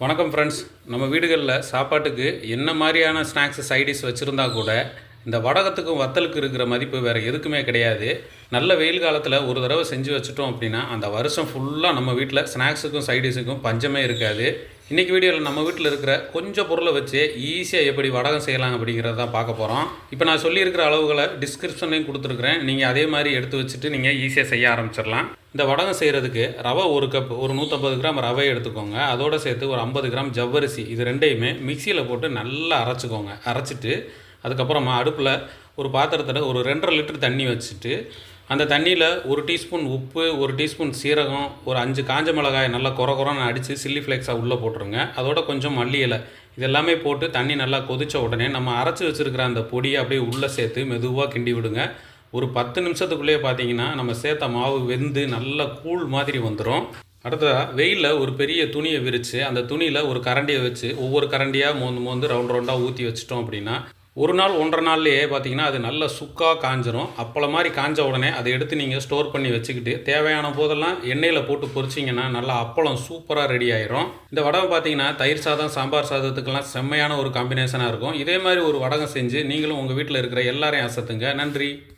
வணக்கம் ஃப்ரெண்ட்ஸ் நம்ம வீடுகளில் சாப்பாட்டுக்கு என்ன மாதிரியான ஸ்நாக்ஸ் சைடிஷ் வச்சுருந்தா கூட இந்த வடகத்துக்கும் வத்தலுக்கு இருக்கிற மதிப்பு வேறு எதுக்குமே கிடையாது. நல்ல வெயில் காலத்தில் ஒரு தடவை செஞ்சு வச்சுட்டோம் அப்படின்னா அந்த வருஷம் ஃபுல்லாக நம்ம வீட்டில் ஸ்நாக்ஸுக்கும் சைடிஷுக்கும் பஞ்சமே இருக்காது. இன்றைக்கி வீடியோவில் நம்ம வீட்டில் இருக்கிற கொஞ்சம் பொருளை வச்சு ஈஸியாக எப்படி வடகம் செய்யலாம் அப்படிங்கிறத தான் பார்க்க போகிறோம் இப்போ நான் சொல்லியிருக்கிற அளவுகளை டிஸ்கிரிப்ஷன்லையும் கொடுத்துருக்குறேன். நீங்கள் அதே மாதிரி எடுத்து வச்சுட்டு நீங்கள் ஈஸியாக செய்ய ஆரம்பிச்சிடலாம். இந்த வடகம் செய்கிறதுக்கு ரவை ஒரு கப் ஒரு நூற்றம்பது கிராம் ரவை எடுத்துக்கோங்க. அதோட சேர்த்து ஒரு ஐம்பது கிராம் ஜவ்வரிசி இது ரெண்டையுமே மிக்சியில் போட்டு நல்லா அரைச்சிக்கோங்க. அரைச்சிட்டு அதுக்கப்புறமா அடுப்பில் ஒரு பாத்திரத்தில் ஒரு ரெண்டரை லிட்டர் தண்ணி வச்சுட்டு அந்த தண்ணியில் ஒரு டீஸ்பூன் உப்பு ஒரு டீஸ்பூன் சீரகம் ஒரு அஞ்சு காஞ்ச மிளகாய் நல்லா குறை குறைன்னு அடித்து சில்லி ஃப்ளேக்ஸாக உள்ளே போட்டுருங்க. அதோட கொஞ்சம் மல்லி இலை இது எல்லாமே போட்டு தண்ணி நல்லா கொதித்த உடனே நம்ம அரைச்சி வச்சுருக்கிற அந்த பொடியை அப்படியே உள்ளே சேர்த்து மெதுவாக கிண்டி விடுங்க. ஒரு பத்து நிமிஷத்துக்குள்ளேயே பார்த்தீங்கன்னா நம்ம சேர்த்த மாவு வெந்து நல்லா கூழ் மாதிரி வந்துடும் அடுத்ததாக வெயிலில் ஒரு பெரிய துணியை விரித்து அந்த துணியில் ஒரு கரண்டியை வச்சு ஒவ்வொரு கரண்டியாக மோந்து மோந்து ரவுண்ட் ரவுண்டாக ஊற்றி வச்சிட்டோம் அப்படின்னா ஒரு நாள் ஒன்றரை நாள்லேயே பார்த்தீங்கன்னா அது நல்ல சுக்காக காஞ்சிரும். அப்பள மாதிரி காஞ்ச உடனே அதை எடுத்து நீங்கள் ஸ்டோர் பண்ணி வச்சுக்கிட்டு தேவையான போதெல்லாம் எண்ணெயில் போட்டு பொரிச்சிங்கன்னா நல்லா அப்பளம் சூப்பராக ரெடி ஆயிரும். இந்த வடகம் பார்த்தீங்கன்னா தயிர் சாதம் சாம்பார் சாதத்துக்கெல்லாம் செம்மையான ஒரு காம்பினேஷனாக இருக்கும். இதே மாதிரி ஒரு வடகம் செஞ்சு நீங்களும் உங்கள் வீட்டில் இருக்கிற எல்லாரையும் அசத்துங்க. நன்றி.